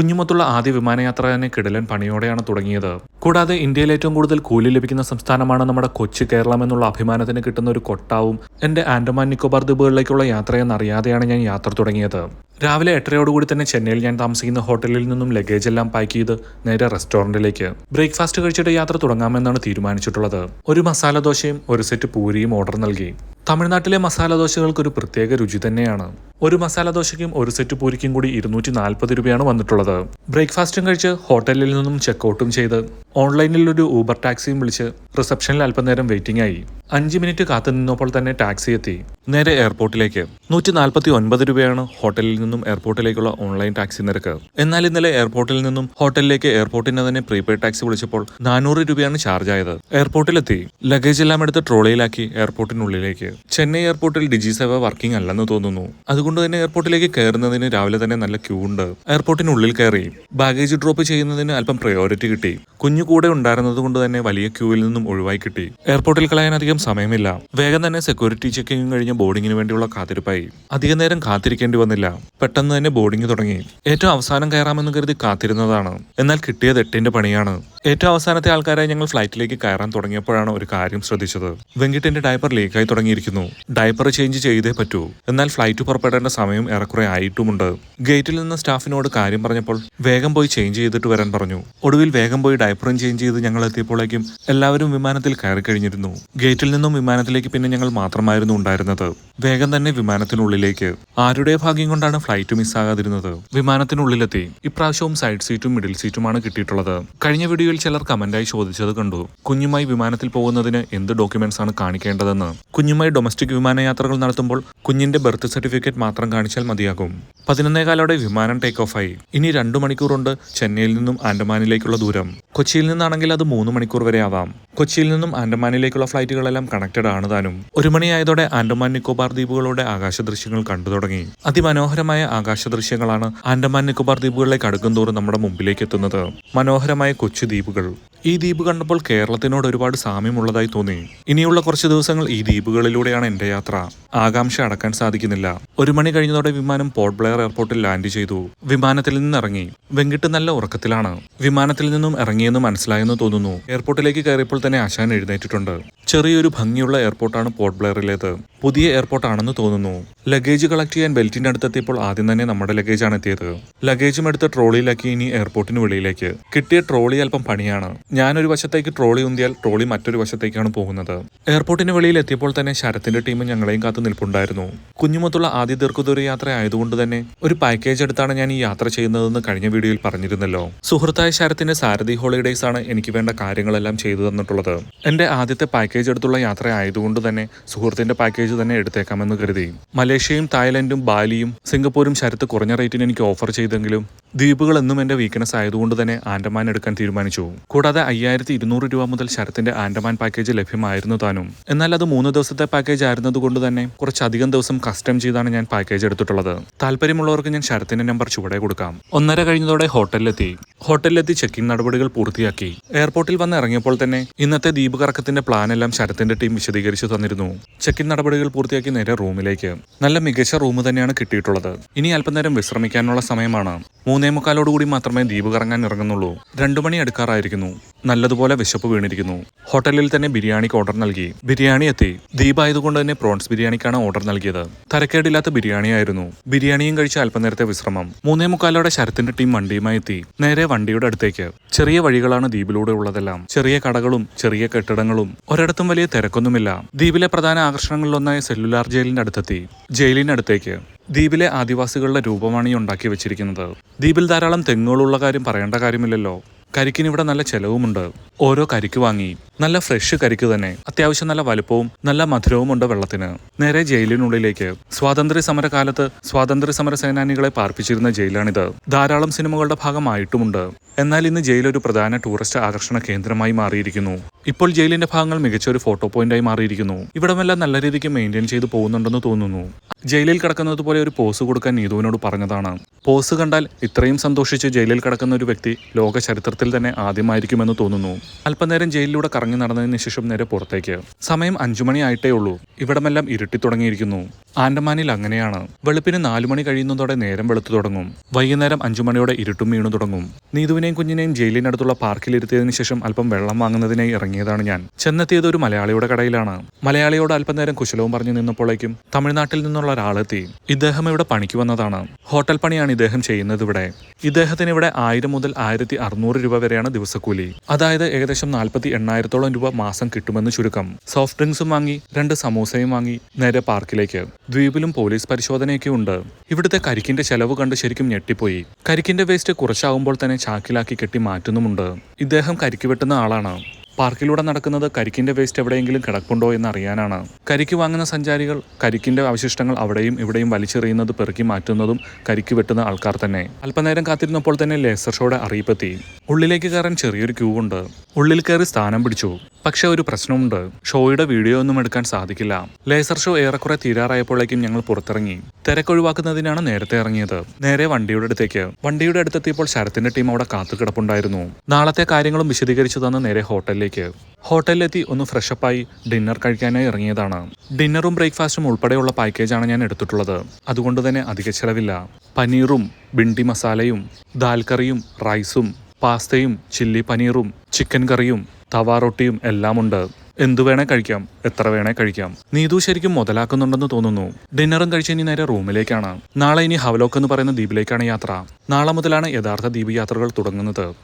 കുഞ്ഞുമൊത്തുള്ള ആദ്യ വിമാനയാത്ര തന്നെ കിടലൻ പണിയോടെയാണ് തുടങ്ങിയത്. കൂടാതെ ഇന്ത്യയിൽ ഏറ്റവും കൂടുതൽ കൂലി ലഭിക്കുന്ന സംസ്ഥാനമാണ് നമ്മുടെ കൊച്ചു കേരളം എന്നുള്ള അഭിമാനത്തിന് കിട്ടുന്ന ഒരു കൊട്ടാവും എന്റെ ആൻഡമാൻ നിക്കോബാർ ദ്വീപുകളിലേക്കുള്ള യാത്രയെന്നറിയാതെയാണ് ഞാൻ യാത്ര തുടങ്ങിയത്. രാവിലെ എട്ടരയോടുകൂടി തന്നെ ചെന്നൈയിൽ ഞാൻ താമസിക്കുന്ന ഹോട്ടലിൽ നിന്നും ലഗേജ് എല്ലാം പാക്ക് ചെയ്ത് നേരെ റെസ്റ്റോറന്റിലേക്ക് ബ്രേക്ക്ഫാസ്റ്റ് കഴിച്ചിട്ട് യാത്ര തുടങ്ങാമെന്നാണ് തീരുമാനിച്ചിട്ടുള്ളത്. ഒരു മസാല ദോശയും ഒരു സെറ്റ് പൂരിയും ഓർഡർ നൽകി. തമിഴ്നാട്ടിലെ മസാല ദോശകൾക്ക് ഒരു പ്രത്യേക രുചി തന്നെയാണ്. ഒരു മസാല ദോശയ്ക്കും ഒരു സെറ്റ് പൂരിക്കും കൂടി ഇരുന്നൂറ്റി നാൽപ്പത് രൂപയാണ് വന്നിട്ടുള്ളത്. ബ്രേക്ക്ഫാസ്റ്റും കഴിച്ച് ഹോട്ടലിൽ നിന്നും ചെക്കൗട്ടും ചെയ്ത് ഓൺലൈനിൽ ഒരു ഊബർ ടാക്സിയും വിളിച്ച് റിസപ്ഷനിൽ അല്പനേരം വെയിറ്റിംഗ് ആയി അഞ്ച് മിനിറ്റ് കാത്തു നിന്നപ്പോൾ തന്നെ ടാക്സി എത്തി. നേരെ എയർപോർട്ടിലേക്ക്. നൂറ്റി നാൽപ്പത്തി ഒൻപത് രൂപയാണ് ഹോട്ടലിൽ നിന്നും എയർപോർട്ടിലേക്കുള്ള ഓൺലൈൻ ടാക്സി നിരക്ക്. എന്നാൽ ഇന്നലെ എയർപോർട്ടിൽ നിന്നും ഹോട്ടലിലേക്ക് എയർപോർട്ടിന് തന്നെ പ്രീപെയ്ഡ് ടാക്സി വിളിച്ചപ്പോൾ നാനൂറ് രൂപയാണ് ചാർജ് ആയത് എയർപോർട്ടിലെത്തി. ലഗേജ് എല്ലാം എടുത്ത് ട്രോളിയിലാക്കി എയർപോർട്ടിനുള്ളിലേക്ക്. ചെന്നൈ എയർപോർട്ടിൽ ഡിജി സേവ വർക്കിംഗ് അല്ലെന്ന് തോന്നുന്നു. അതുകൊണ്ട് തന്നെ എയർപോർട്ടിലേക്ക് കയറുന്നതിന് രാവിലെ തന്നെ നല്ല ക്യൂ ഉണ്ട് എയർപോർട്ടിനുള്ളിൽ കയറി. ബാഗേജ് ഡ്രോപ്പ് ചെയ്യുന്നതിന് അല്പം പ്രയോറിറ്റി കിട്ടി. കുഞ്ഞു കൂടെ ഉണ്ടായിരുന്നത് കൊണ്ട് തന്നെ വലിയ ക്യൂവിൽ നിന്നും ഒഴിവായി കിട്ടി. എയർപോർട്ടിൽ കളയാൻ അധികം സമയമില്ല. വേഗം തന്നെ സെക്യൂരിറ്റി ചെക്കിംഗ് കഴിഞ്ഞ് ബോർഡിങ്ങിന് വേണ്ടിയുള്ള കാത്തിരിപ്പായി. അധിക നേരം കാത്തിരിക്കേണ്ടി വന്നില്ല. പെട്ടെന്ന് തന്നെ ബോർഡിംഗ് തുടങ്ങി. ഏറ്റവും അവസാനം കയറാമെന്ന് കരുതി കാത്തിരുന്നതാണ്. എന്നാൽ കിട്ടിയത് എട്ടിന്റെ പണിയാണ്. ഏറ്റവും അവസാനത്തെ ആൾക്കാരായി ഞങ്ങൾ ഫ്ലൈറ്റിലേക്ക് കയറാൻ തുടങ്ങിയപ്പോഴാണ് ഒരു കാര്യം ശ്രദ്ധിച്ചത്. വെങ്കിട്ടിന്റെ ഡയപ്പർ ലീക്കായി തുടങ്ങിയിരിക്കുന്നു. ഡയപ്പർ ചേഞ്ച് ചെയ്തേ പറ്റൂ. എന്നാൽ ഫ്ലൈറ്റ് പുറപ്പെടേണ്ട സമയം ഏറെക്കുറെ ആയിട്ടുമുണ്ട്. ഗേറ്റിൽ നിന്ന് സ്റ്റാഫിനോട് കാര്യം പറഞ്ഞപ്പോൾ വേഗം പോയി ചേഞ്ച് ചെയ്തിട്ട് വരാൻ പറഞ്ഞു. ഒടുവിൽ വേഗം പോയി ഡയപ്പറും ചേഞ്ച് ചെയ്ത് ഞങ്ങൾ എത്തിയപ്പോഴേക്കും എല്ലാവരും വിമാനത്തിൽ കയറി കഴിഞ്ഞിരുന്നു. ഗേറ്റിൽ നിന്നും വിമാനത്തിലേക്ക് പിന്നെ ഞങ്ങൾ മാത്രമായിരുന്നു ഉണ്ടായിരുന്നത്. വേഗം തന്നെ വിമാനത്തിനുള്ളിലേക്ക്. ആരുടെ ഭാഗ്യം കൊണ്ടാണ് ഫ്ലൈറ്റ് മിസ്സാകാതിരുന്നത്? വിമാനത്തിനുള്ളിലെത്തി. ഇപ്രാവശ്യവും സൈഡ് സീറ്റും മിഡിൽ സീറ്റുമാണ് കിട്ടിയിട്ടുള്ളത്. കഴിഞ്ഞ വീഡിയോയിൽ ചിലർ കമന്റായി ചോദിച്ചത് കണ്ടു. കുഞ്ഞുമായി വിമാനത്തിൽ പോകുന്നതിന് എന്ത് ഡോക്യുമെന്റ്സ് ആണ് കാണിക്കേണ്ടതെന്ന്. കുഞ്ഞുമായി ഡൊമസ്റ്റിക് വിമാനയാത്രകൾ നടത്തുമ്പോൾ കുഞ്ഞിന്റെ ബർത്ത് സർട്ടിഫിക്കറ്റ് മാത്രം കാണിച്ചാൽ മതിയാകും. പതിനൊന്നേകാലോടെ വിമാനം ടേക്ക് ഓഫ് ആയി. ഇനി രണ്ടു മണിക്കൂറുണ്ട് ചെന്നൈയിൽ നിന്നും ആൻഡമാനിലേക്കുള്ള ദൂരം. കൊച്ചിയിൽ നിന്നാണെങ്കിൽ അത് മൂന്ന് മണിക്കൂർ വരെ ആവാം. കൊച്ചിയിൽ നിന്നും ആൻഡമാനിലേക്കുള്ള ഫ്ലൈറ്റുകളെല്ലാം കണക്റ്റഡ് ആണ് താനും. ഒരു മണിയായതോടെ ആൻഡമാൻ നിക്കോബാർ ദ്വീപുകളുടെ ആകാശ ദൃശ്യങ്ങൾ കണ്ടു തുടങ്ങി. അതിമനോഹരമായ ആകാശ ദൃശ്യങ്ങളാണ് ആൻഡമാൻ നിക്കോബാർ ദ്വീപുകളിലേക്ക് അടുക്കും തോറും നമ്മുടെ മുമ്പിലേക്ക് എത്തുന്നത്. മനോഹരമായ കൊച്ചു ദ്വീപുകൾ ഈ ദ്വീപ് കണ്ടപ്പോൾ കേരളത്തിനോട് ഒരുപാട് സാമ്യമുള്ളതായി തോന്നി. ഇനിയുള്ള കുറച്ച് ദിവസങ്ങൾ ഈ ദ്വീപുകളിലൂടെയാണ് എന്റെ യാത്ര. ആകാംക്ഷ അടക്കാൻ സാധിക്കുന്നില്ല. ഒരു മണി കഴിഞ്ഞതോടെ വിമാനം പോർട്ട് ബ്ലെയർ എയർപോർട്ടിൽ ലാൻഡ് ചെയ്തു. വിമാനത്തിൽ നിന്ന് ഇറങ്ങി വെങ്കിട്ട് നല്ല ഉറക്കത്തിലാണ്. വിമാനത്തിൽ നിന്നും ഇറങ്ങിയെന്ന് മനസ്സിലായെന്ന് തോന്നുന്നു. എയർപോർട്ടിലേക്ക് കയറിയപ്പോൾ തന്നെ ആശാൻ എഴുന്നേറ്റിട്ടുണ്ട്. ചെറിയൊരു ഭംഗിയുള്ള എയർപോർട്ടാണ് പോർട്ട് ബ്ലെയറിലേത്. പുതിയ എയർപോർട്ടാണെന്ന് തോന്നുന്നു. ലഗേജ് കളക്ട് ചെയ്യാൻ ബെൽറ്റിന്റെ അടുത്തെത്തിയപ്പോൾ ആദ്യം തന്നെ നമ്മുടെ ലഗേജാണ് എത്തിയത്. ലഗേജും എടുത്ത് ട്രോളിയിലാക്കി ഇനി എയർപോർട്ടിന് വെളിയിലേക്ക്. കിട്ടിയ ട്രോളി അല്പം പണിയാണ്. ഞാൻ ഒരു വശത്തേക്ക് ട്രോളി ഉന്തിയാൽ ട്രോളി മറ്റൊരു വശത്തേക്കാണ് പോകുന്നത്. എയർപോർട്ടിന് വെളിയിൽ എത്തിയപ്പോൾ തന്നെ ശരത്തിന്റെ ടീം ഞങ്ങളെയും കാത്തു നിൽപ്പുണ്ടായിരുന്നു. കുഞ്ഞുമൊത്തുള്ള ആദ്യ ദീർഘദൂര യാത്ര ആയതുകൊണ്ട് തന്നെ ഒരു പാക്കേജ് എടുത്താണ് ഞാൻ ഈ യാത്ര ചെയ്യുന്നതെന്ന് കഴിഞ്ഞ വീഡിയോയിൽ പറഞ്ഞിരുന്നല്ലോ. സുഹൃത്തായ ശരത്തിന്റെ സാരഥി ഹോളിഡേയ്സ് ആണ് എനിക്ക് വേണ്ട കാര്യങ്ങളെല്ലാം ചെയ്തു തന്നിട്ടുള്ളത്. എന്റെ ആദ്യത്തെ പാക്കേജ് എടുത്തുള്ള യാത്ര ആയതുകൊണ്ട് തന്നെ സുഹൃത്തിന്റെ പാക്കേജ് തന്നെ എടുത്തേക്കാമെന്ന് കരുതി. മലേഷ്യയും തായ്ലൻഡും ബാലിയും സിംഗപ്പൂരും ശരത്ത് കുറഞ്ഞ റേറ്റിന് എനിക്ക് ഓഫർ ചെയ്തെങ്കിലും ദ്വീപുകൾ എന്നും എന്റെ വീക്ക്നെസ് ആയതുകൊണ്ട് തന്നെ ആൻഡമാൻ എടുക്കാൻ തീരുമാനിച്ചു. കൂടാതെ അയ്യായിരത്തി ഇരുന്നൂറ് രൂപ മുതൽ ശരത്തിന്റെ ആൻഡമാൻ പാക്കേജ് ലഭ്യമായിരുന്നു താനും. എന്നാൽ അത് മൂന്ന് ദിവസത്തെ പാക്കേജ് ആയിരുന്നതുകൊണ്ട് തന്നെ കുറച്ചധികം ദിവസം കസ്റ്റം ചെയ്താണ് ഞാൻ പാക്കേജ് എടുത്തിട്ടുള്ളത്. താല്പര്യമുള്ളവർക്ക് ഞാൻ ശരത്തിന്റെ നമ്പർ ചുവടെ കൊടുക്കാം. ഒന്നര കഴിഞ്ഞതോടെ ഹോട്ടലിലെത്തി. ഹോട്ടലിലെത്തി ചെക്കിംഗ് നടപടികൾ പൂർത്തിയാക്കി. എയർപോർട്ടിൽ വന്ന് ഇറങ്ങിയപ്പോൾ തന്നെ ഇന്നത്തെ ദ്വീപ് കറക്കത്തിന്റെ പ്ലാൻ എല്ലാം ശരത്തിന്റെ ടീം വിശദീകരിച്ചു തന്നിരുന്നു. ചെക്കിൻ നടപടികൾ പൂർത്തിയാക്കി നേരെ റൂമിലേക്ക്. നല്ല മികച്ച റൂം തന്നെയാണ് കിട്ടിയിട്ടുള്ളത്. ഇനി അല്പനേരം വിശ്രമിക്കാനുള്ള സമയമാണ്. മൂന്നേ മുക്കാലോടുകൂടി മാത്രമേ ദ്വീപ് കറങ്ങാൻ ഇറങ്ങുന്നുള്ളൂ. രണ്ടു മണി അടുക്കാറായിരിക്കുന്നു. നല്ലതുപോലെ വിശപ്പ് വീണിരിക്കുന്നു. ഹോട്ടലിൽ തന്നെ ബിരിയാണിക്ക് ഓർഡർ നൽകി. ബിരിയാണി എത്തി. ദീപായതുകൊണ്ട് തന്നെ പ്രോൺസ് ബിരിയാണിക്കാണ് ഓർഡർ നൽകിയത്. തരക്കേടില്ലാത്ത ബിരിയാണിയായിരുന്നു. ബിരിയാണിയും കഴിച്ച അല്പനേരത്തെ വിശ്രമം. മൂന്നേ മുക്കാലോടെ ശരത്തിന്റെ ടീം വണ്ടിയുമായി എത്തി. നേരെ വണ്ടിയുടെ അടുത്തേക്ക്. ചെറിയ വഴികളാണ് ദ്വീപിലൂടെ ഉള്ളതെല്ലാം. ചെറിയ കടകളും ചെറിയ കെട്ടിടങ്ങളും. ഒരിടത്തും വലിയ തിരക്കൊന്നുമില്ല. ദ്വീപിലെ പ്രധാന ആകർഷണങ്ങളിലൊന്നായ സെല്ലുലാർ ജയിലിന്റെ അടുത്തെത്തി. ജയിലിനടുത്തേക്ക് ദ്വീപിലെ ആദിവാസികളുടെ രൂപമാണ് ഈ ഉണ്ടാക്കി വെച്ചിരിക്കുന്നത്. ദ്വീപിൽ ധാരാളം തെങ്ങുകളുള്ള കാര്യം പറയേണ്ട കാര്യമില്ലല്ലോ. കരിക്കിന് ഇവിടെ നല്ല ചെലവുമുണ്ട്. ഓരോ കരിക്ക് വാങ്ങി നല്ല ഫ്രഷ് കരിക്ക് തന്നെ. അത്യാവശ്യം നല്ല വലുപ്പവും നല്ല മധുരവും ഉണ്ട് വെള്ളത്തിന്. നേരെ ജയിലിനുള്ളിലേക്ക്. സ്വാതന്ത്ര്യ സമര കാലത്ത് സ്വാതന്ത്ര്യ സമര സേനാനികളെ പാർപ്പിച്ചിരുന്ന ജയിലാണിത്. ധാരാളം സിനിമകളുടെ ഭാഗമായിട്ടുമുണ്ട്. എന്നാൽ ഇന്ന് ജയിൽ ഒരു പ്രധാന ടൂറിസ്റ്റ് ആകർഷണ കേന്ദ്രമായി മാറിയിരിക്കുന്നു. ഇപ്പോൾ ജയിലിന്റെ ഭാഗങ്ങൾ മികച്ച ഒരു ഫോട്ടോ പോയിന്റായി മാറിയിരിക്കുന്നു. ഇവിടമെല്ലാം നല്ല രീതിക്ക് മെയിന്റെയിൻ ചെയ്തു പോകുന്നുണ്ടെന്ന് തോന്നുന്നു. ജയിലിൽ കിടക്കുന്നത് പോലെ ഒരു പോസ് കൊടുക്കാൻ നീതുവിനോട് പറഞ്ഞതാണ്. പോസ് കണ്ടാൽ ഇത്രയും സന്തോഷിച്ച് ജയിലിൽ കിടക്കുന്ന ഒരു വ്യക്തി ലോക ചരിത്രത്തിൽ തന്നെ ആദ്യമായിരിക്കുമെന്ന് തോന്നുന്നു. അല്പനേരം ജയിലിലൂടെ കറങ്ങി നടന്നതിന് ശേഷം നേരെ പുറത്തേക്ക്. സമയം അഞ്ചുമണിയായിട്ടേ മണി ഉള്ളൂ ഇവിടമെല്ലാം ഇരുട്ടി തുടങ്ങിയിരിക്കുന്നു ആൻഡമാനിൽ അങ്ങനെയാണ് വെളുപ്പിന് നാലു മണി കഴിയുന്നതോടെ നേരം വെളുത്തു തുടങ്ങും. വൈകുന്നേരം അഞ്ചു മണിയോടെ ഇരുട്ടും വീണു തുടങ്ങും. നീതുവിനെയും കുഞ്ഞിനെയും ജയിലിനടുത്തുള്ള പാർക്കിലിരുത്തിയതിനു ശേഷം അല്പം വെള്ളം വാങ്ങുന്നതിനായി ഇറങ്ങിയതാണ് ഞാൻ. ചെന്നെത്തിയത് ഒരു മലയാളിയുടെ കടയിലാണ്. മലയാളിയോട് അല്പം നേരം കുശലവും പറഞ്ഞു നിന്നപ്പോഴേക്കും തമിഴ്നാട്ടിൽ നിന്നുള്ള ഒരാളെത്തി. ഇദ്ദേഹം ഇവിടെ പണിക്ക് വന്നതാണ്. ഹോട്ടൽ പണിയാണ് ഇദ്ദേഹം ചെയ്യുന്നത് ഇവിടെ. ഇദ്ദേഹത്തിന് ഇവിടെ ആയിരം മുതൽ ആയിരത്തി അറുന്നൂറ് രൂപ വരെയാണ് ദിവസക്കൂലി. അതായത് ഏകദേശം നാൽപ്പത്തി എണ്ണായിരത്തോളം രൂപ മാസം കിട്ടുമെന്ന് ചുരുക്കം. സോഫ്റ്റ് ഡ്രിങ്ക്സും വാങ്ങി രണ്ട് സമൂസയും വാങ്ങി നേരെ പാർക്കിലേക്ക്. ദ്വീപിലും പോലീസ് പരിശോധനയൊക്കെ ഉണ്ട്. ഇവിടുത്തെ കരിക്കിന്റെ ചെലവ് കണ്ട് ശരിക്കും ഞെട്ടിപ്പോയി. കരിക്കിന്റെ വേസ്റ്റ് കുറച്ചാവുമ്പോൾ തന്നെ ചാക്കിലാക്കി കെട്ടി മാറ്റുന്നുമുണ്ട്. ഇദ്ദേഹം കരിക്ക് വെട്ടുന്ന ആളാണ്. പാർക്കിലൂടെ നടക്കുന്നത് കരിക്കിന്റെ വേസ്റ്റ് എവിടെയെങ്കിലും കിടപ്പുണ്ടോ എന്ന് അറിയാനാണ് കരിക്ക് വാങ്ങുന്ന സഞ്ചാരികൾ കരിക്കിന്റെ അവശിഷ്ടങ്ങൾ അവിടെയും ഇവിടെയും വലിച്ചെറിയുന്നത് പെറുക്കി മാറ്റുന്നതും കരിക്ക് വെട്ടുന്ന ആൾക്കാർ തന്നെ. അല്പനേരം കാത്തിരുന്നപ്പോൾ തന്നെ ലേസർ ഷോയുടെ അറിയിപ്പെത്തി. ഉള്ളിലേക്ക് കയറാൻ ചെറിയൊരു ക്യൂ ഉണ്ട്. ഉള്ളിൽ കയറി സ്ഥാനം പിടിച്ചു. പക്ഷെ ഒരു പ്രശ്നമുണ്ട്. ഷോയുടെ വീഡിയോ ഒന്നും എടുക്കാൻ സാധിക്കില്ല. ലേസർ ഷോ ഏറെക്കുറെ തീരാറായപ്പോഴേക്കും ഞങ്ങൾ പുറത്തിറങ്ങി. തിരക്കൊഴിവാക്കുന്നതിനാണ് നേരത്തെ ഇറങ്ങിയത്. നേരെ വണ്ടിയുടെ അടുത്തേക്ക്. വണ്ടിയുടെ അടുത്തെത്തിയപ്പോൾ ശരത്തിന്റെ ടീം അവിടെ കാത്തു കിടപ്പുണ്ടായിരുന്നു. നാളത്തെ കാര്യങ്ങളും വിശദീകരിച്ചു തന്ന് നേരെ ഹോട്ടലിലേക്ക്. ഹോട്ടലിലെത്തി ഒന്ന് ഫ്രഷപ്പായി ഡിന്നർ കഴിക്കാനായി ഇറങ്ങിയതാണ്. ഡിന്നറും ബ്രേക്ക്ഫാസ്റ്റും ഉൾപ്പെടെയുള്ള പാക്കേജാണ് ഞാൻ എടുത്തിട്ടുള്ളത്. അതുകൊണ്ട് തന്നെ അധിക ചെലവില്ല. പനീറും ബിണ്ടി മസാലയും ദാൽ കറിയും റൈസും പാസ്തയും ചില്ലി പനീറും ചിക്കൻ കറിയും തവാ റൊട്ടിയും എല്ലാം ഉണ്ട് എന്തു വേണേ കഴിക്കാം എത്ര വേണേ കഴിക്കാം. നീതു ശരിക്കും മുതലാക്കുന്നുണ്ടെന്ന് തോന്നുന്നു. ഡിന്നറും കഴിച്ച് ഇനി നേരെ റൂമിലേക്കാണ്. നാളെ ഇനി ഹവലോക്ക് എന്ന് പറയുന്ന ദ്വീപിലേക്കാണ് യാത്ര. നാളെ മുതലാണ് യഥാർത്ഥ ദ്വീപ് യാത്രകൾ തുടങ്ങുന്നത്.